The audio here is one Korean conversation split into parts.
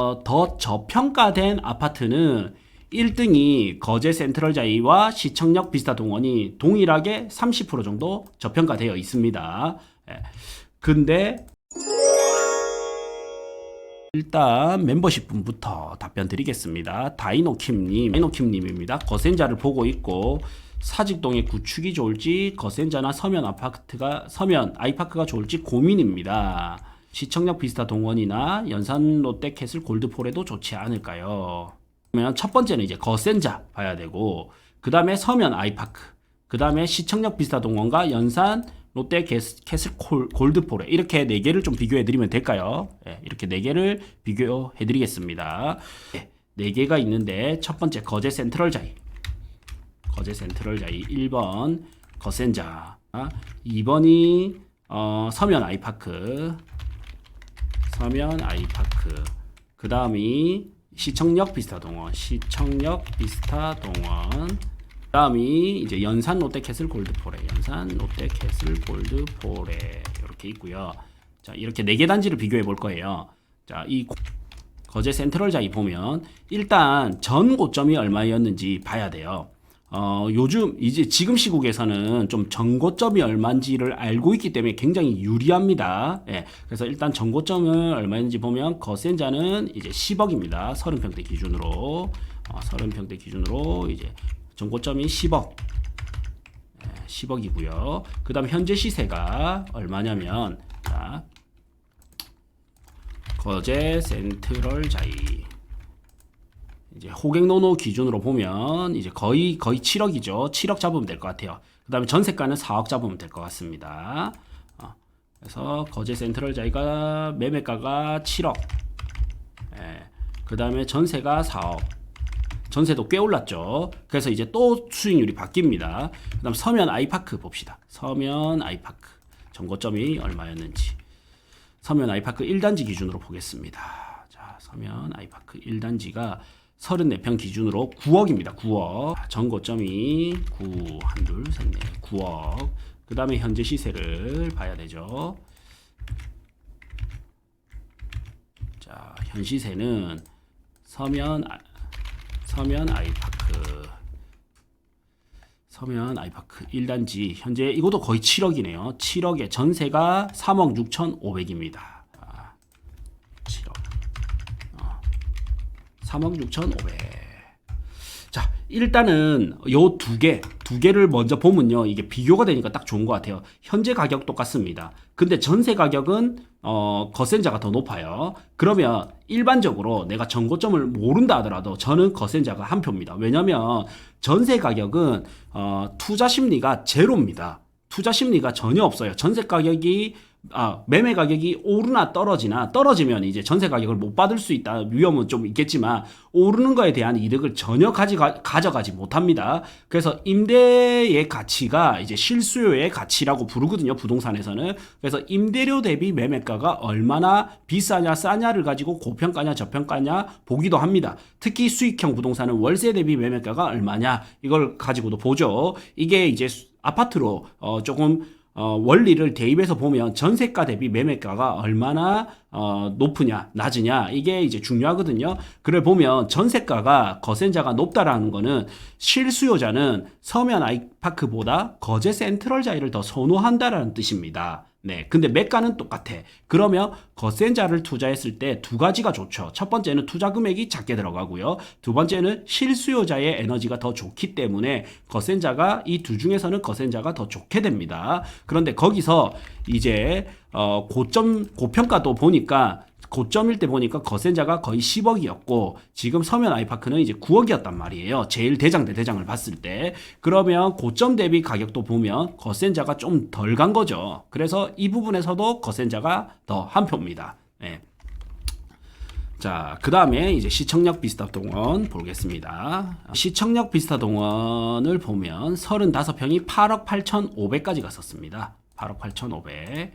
어, 더 저평가된 아파트는 1등이 거제 센트럴자이와 시청역 비스타 동원이 동일하게 30% 정도 저평가되어 있습니다. 예. 근데 일단 멤버십 분부터 답변 드리겠습니다. 다이노킴님, 다이노킴님입니다. 거센자를 보고 있고 사직동의 구축이 좋을지 거센자나 서면 아파트가 서면 아이파크가 좋을지 고민입니다. 시청역 비스타 동원이나 연산 롯데캐슬 골드폴에도 좋지 않을까요? 그러면 첫 번째는 이제 거센자 봐야 되고 그 다음에 서면 아이파크 그 다음에 시청역 비스타 동원과 연산 롯데 캐슬 콜- 골드폴에 이렇게 네 개를 좀 비교해 드리면 될까요? 예, 이렇게 네 개를 비교해 드리겠습니다. 예, 네 개가 있는데 첫 번째 거제 센트럴 자이 거제 센트럴 자이 1번 거센자 2번이 어, 서면 아이파크 서면 아이파크. 그 다음이 시청역 비스타 동원 시청역 비스타 동원. 그 다음이 이제 연산 롯데캐슬 골드폴에 연산 롯데캐슬 골드폴에 이렇게 있고요. 자 이렇게 네 개 단지를 비교해 볼 거예요. 자이 거제 센트럴 자이 보면 일단 전 고점이 얼마였는지 봐야 돼요. 어, 요즘 이제 지금 시국에서는 좀 전고점이 얼마인지를 알고 있기 때문에 굉장히 유리합니다. 예. 그래서 일단 전고점은 얼마였는지 보면 거센자는 이제 10억입니다. 30평대 기준으로 어, 30평대 기준으로 이제 전고점이 10억. 10억이고요. 그다음 현재 시세가 얼마냐면 자, 거제 센트럴 자이 이제 호갱노노 기준으로 보면 이제 거의 거의 7억이죠. 7억 잡으면 될 것 같아요. 그 다음에 전세가는 4억 잡으면 될 것 같습니다. 어, 그래서 거제 센트럴 자이가 매매가가 7억. 예. 그다음에 전세가 4억. 전세도 꽤 올랐죠. 그래서 이제 또 수익률이 바뀝니다. 그 다음 서면 아이파크 봅시다. 서면 아이파크 정고점이 얼마였는지. 서면 아이파크 1단지 기준으로 보겠습니다. 자, 서면 아이파크 1단지가 34평 기준으로 9억입니다. 9억. 전고점이 9, 한, 둘, 셋, 넷, 9억. 그 다음에 현재 시세를 봐야 되죠. 자, 현 시세는 서면, 아- 서면 아이파크. 서면 아이파크 1단지 현재 이것도 거의 7억이네요. 7억에 전세가 3억 6,500입니다. 아, 7억. 어, 3억 6,500. 자, 일단은 요 두 개, 두 개를 먼저 보면요. 이게 비교가 되니까 딱 좋은 것 같아요. 현재 가격 똑같습니다. 근데 전세 가격은 어, 거센자가 더 높아요. 그러면 일반적으로 내가 전고점을 모른다 하더라도 저는 거센자가 한 표입니다. 왜냐면 전세 가격은 어, 투자 심리가 제로입니다. 투자 심리가 전혀 없어요. 전세 가격이 아, 매매 가격이 오르나 떨어지나 떨어지면 이제 전세 가격을 못 받을 수 있다 위험은 좀 있겠지만 오르는 거에 대한 이득을 전혀 가져가, 가져가지 못합니다. 그래서 임대의 가치가 이제 실수요의 가치라고 부르거든요. 부동산에서는. 그래서 임대료 대비 매매가가 얼마나 비싸냐 싸냐를 가지고 고평가냐 저평가냐 보기도 합니다. 특히 수익형 부동산은 월세 대비 매매가가 얼마냐 이걸 가지고도 보죠. 이게 이제 수- 아파트로 어 조금 어, 원리를 대입해서 보면 전세가 대비 매매가가 얼마나 어, 높으냐 낮으냐 이게 이제 중요하거든요. 그를 보면 전세가가 거센자가 높다라는 거는 실수요자는 서면 아이파크보다 거제 센트럴자이를 더 선호한다라는 뜻입니다. 네. 근데 매가는 똑같아. 그러면 거센 자를 투자했을 때 두 가지가 좋죠. 첫 번째는 투자 금액이 작게 들어가고요. 두 번째는 실수요자의 에너지가 더 좋기 때문에 거센 자가 이 두 중에서는 거센 자가 더 좋게 됩니다. 그런데 거기서 이제 어 고점 고평가도 보니까 고점일 때 보니까 거센자가 거의 10억이었고 지금 서면 아이파크는 이제 9억이었단 말이에요. 제일 대장 대 대장을 봤을 때 그러면 고점 대비 가격도 보면 거센자가 좀 덜 간 거죠. 그래서 이 부분에서도 거센자가 더 한 표입니다. 네. 자, 그 다음에 이제 시청역 비스타 동원 보겠습니다. 시청역 비스타 동원을 보면 35평이 8억 8,500까지 갔었습니다. 8억 8,500,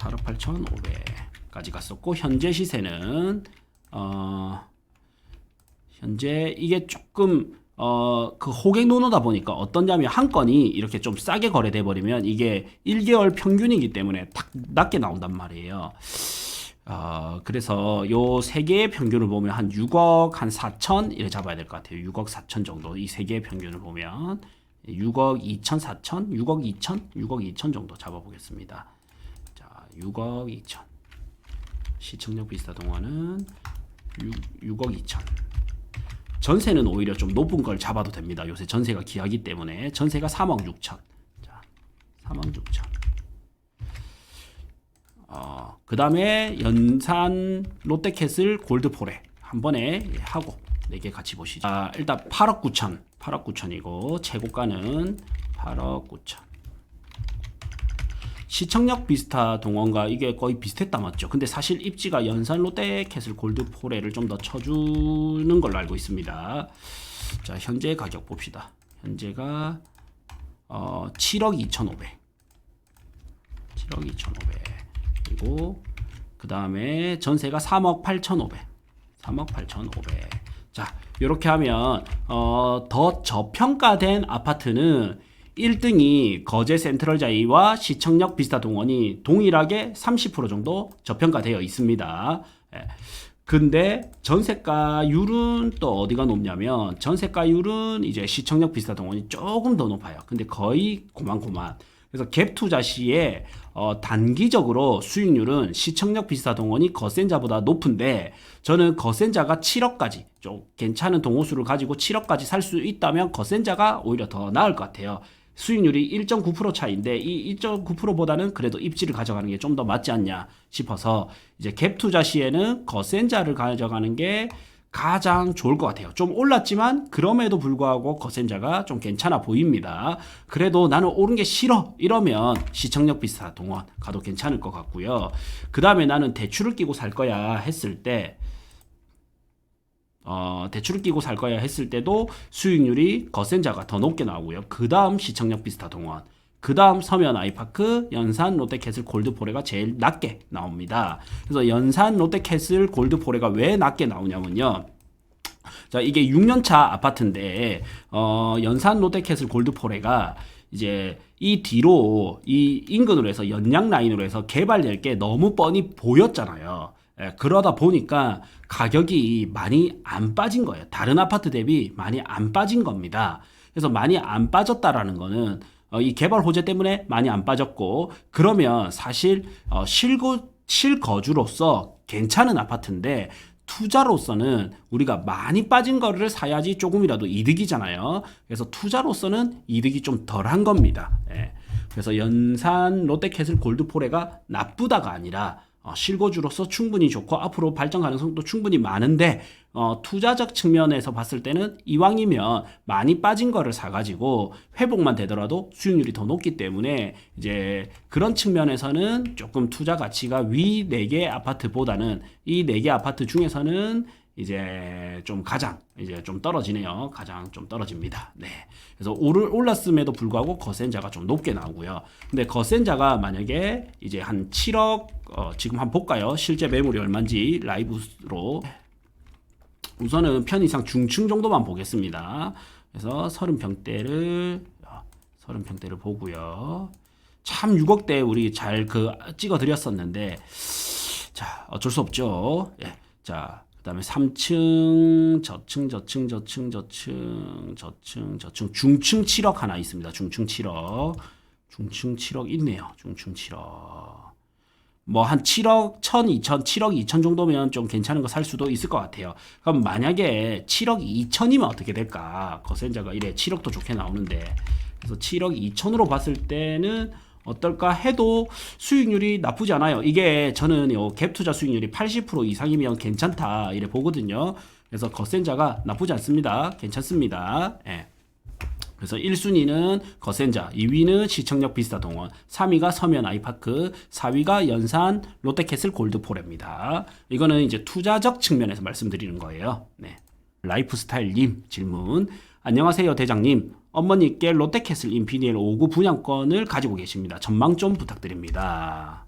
8억 8,500까지 갔었고, 현재 시세는, 어, 현재 이게 조금, 어, 그 호갱 노노다 보니까 어떠냐면 한 건이 이렇게 좀 싸게 거래돼 버리면 이게 1개월 평균이기 때문에 딱 낮게 나온단 말이에요. 어, 그래서 요 세 개의 평균을 보면 한 6억 한 4천 이래 잡아야 될 것 같아요. 6억 4천 정도 이 세 개의 평균을 보면 6억 2천 4천, 6억 2천, 6억 2천 정도 잡아보겠습니다. 자, 6억 2천. 시청력 비슷하 동안은 6, 6억 2천. 전세는 오히려 좀 높은 걸 잡아도 됩니다. 요새 전세가 귀하기 때문에 전세가 3억 6천. 자, 3억 6천. 어, 그 다음에 연산 롯데캐슬 골드포레 한 번에 하고 네 개 같이 보시죠. 아, 일단 8억 9천, 8억 9천이고 최고가는 8억 9천. 시청력 비스타 동원과 이게 거의 비슷했다 맞죠? 근데 사실 입지가 연산 롯데캐슬 골드포레를 좀 더 쳐주는 걸로 알고 있습니다. 자 현재 가격 봅시다. 현재가 어, 7억 2,500. 7억 2,500. 그리고 그 다음에 전세가 3억 8,500. 3억 8,500. 자, 이렇게 하면 어, 더 저평가된 아파트는 1등이 거제 센트럴자이와 시청역 비스타 동원이 동일하게 30% 정도 저평가되어 있습니다. 예. 근데 전세가율은 또 어디가 높냐면 전세가율은 이제 시청역 비스타 동원이 조금 더 높아요. 근데 거의 고만고만. 그래서 갭 투자 시에 어, 단기적으로 수익률은 시청력 비스타 동원이 거센자보다 높은데 저는 거센자가 7억까지 좀 괜찮은 동호수를 가지고 7억까지 살 수 있다면 거센자가 오히려 더 나을 것 같아요. 수익률이 1.9% 차인데 이 1.9%보다는 그래도 입지를 가져가는 게 좀 더 맞지 않냐 싶어서 이제 갭 투자 시에는 거센자를 가져가는 게 가장 좋을 것 같아요. 좀 올랐지만 그럼에도 불구하고 거센자가 좀 괜찮아 보입니다. 그래도 나는 오른 게 싫어 이러면 시청력 비슷한 동원 가도 괜찮을 것 같고요. 그 다음에 나는 대출을 끼고 살 거야 했을 때 어, 대출을 끼고 살 거야 했을 때도 수익률이 거센자가 더 높게 나오고요. 그 다음 시청력 비스타 동원, 그 다음 서면 아이파크, 연산 롯데캐슬 골드포레가 제일 낮게 나옵니다. 그래서 연산 롯데캐슬 골드포레가 왜 낮게 나오냐면요. 자, 이게 6년차 아파트인데, 어, 연산 롯데캐슬 골드포레가 이제 이 뒤로 이 인근으로 해서 연양 라인으로 해서 개발될 게 너무 뻔히 보였잖아요. 예, 그러다 보니까 가격이 많이 안 빠진 거예요. 다른 아파트 대비 많이 안 빠진 겁니다. 그래서 많이 안 빠졌다라는 거는 어, 이 개발 호재 때문에 많이 안 빠졌고 그러면 사실 어, 실거 실거주로서 괜찮은 아파트인데 투자로서는 우리가 많이 빠진 거를 사야지 조금이라도 이득이잖아요. 그래서 투자로서는 이득이 좀 덜한 겁니다. 예. 그래서 연산 롯데캐슬 골드포레가 나쁘다가 아니라 어, 실거주로서 충분히 좋고 앞으로 발전 가능성도 충분히 많은데 어, 투자적 측면에서 봤을 때는 이왕이면 많이 빠진 거를 사가지고 회복만 되더라도 수익률이 더 높기 때문에 이제 그런 측면에서는 조금 투자 가치가 위 4개 아파트보다는 이 4개 아파트 중에서는 이제 좀 가장 이제 좀 떨어지네요. 가장 좀 떨어집니다. 네. 그래서 오를 올랐음에도 불구하고 거센자가 좀 높게 나오고요. 근데 거센자가 만약에 이제 한 7억 어, 지금 한번 볼까요? 실제 매물이 얼마인지 라이브로 우선은 편의상 중층 정도만 보겠습니다. 그래서 30평대를 30평대를 보고요. 참 6억대 우리 잘 그 찍어 드렸었는데 자, 어쩔 수 없죠. 예. 자, 그 다음에 3층 저층 저층 저층 저층 저층 저층 중층 7억 하나 있습니다. 중층 7억. 중층 7억 있네요. 중층 7억. 뭐 한 7억 1 2 0 7억 2천 정도면 좀 괜찮은 거 살 수도 있을 것 같아요. 그럼 만약에 7억 2천이면 어떻게 될까? 거센자가 이래 7억도 좋게 나오는데 그래서 7억 2천으로 봤을 때는 어떨까 해도 수익률이 나쁘지 않아요. 이게 저는 갭 투자 수익률이 80% 이상이면 괜찮다 이래 보거든요. 그래서 거센자가 나쁘지 않습니다. 괜찮습니다. 예. 그래서 1순위는 거센자, 2위는 시청역 비스타 동원, 3위가 서면 아이파크, 4위가 연산 롯데캐슬 골드포레입니다. 이거는 이제 투자적 측면에서 말씀드리는 거예요. 네. 라이프스타일님 질문. 안녕하세요, 대장님. 어머니께 롯데캐슬 인피니엘 5구 분양권을 가지고 계십니다. 전망 좀 부탁드립니다.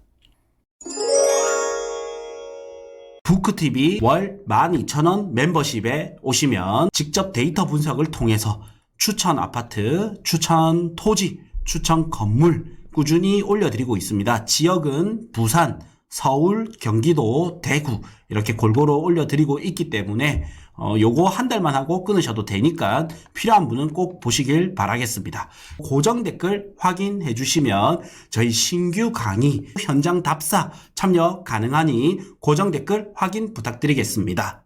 부크TV 월 12,000원 멤버십에 오시면 직접 데이터 분석을 통해서 추천 아파트, 추천 토지, 추천 건물 꾸준히 올려드리고 있습니다. 지역은 부산, 서울, 경기도, 대구 이렇게 골고루 올려드리고 있기 때문에 어, 요거 한 달만 하고 끊으셔도 되니까 필요한 분은 꼭 보시길 바라겠습니다. 고정 댓글 확인해 주시면 저희 신규 강의 현장 답사 참여 가능하니 고정 댓글 확인 부탁드리겠습니다.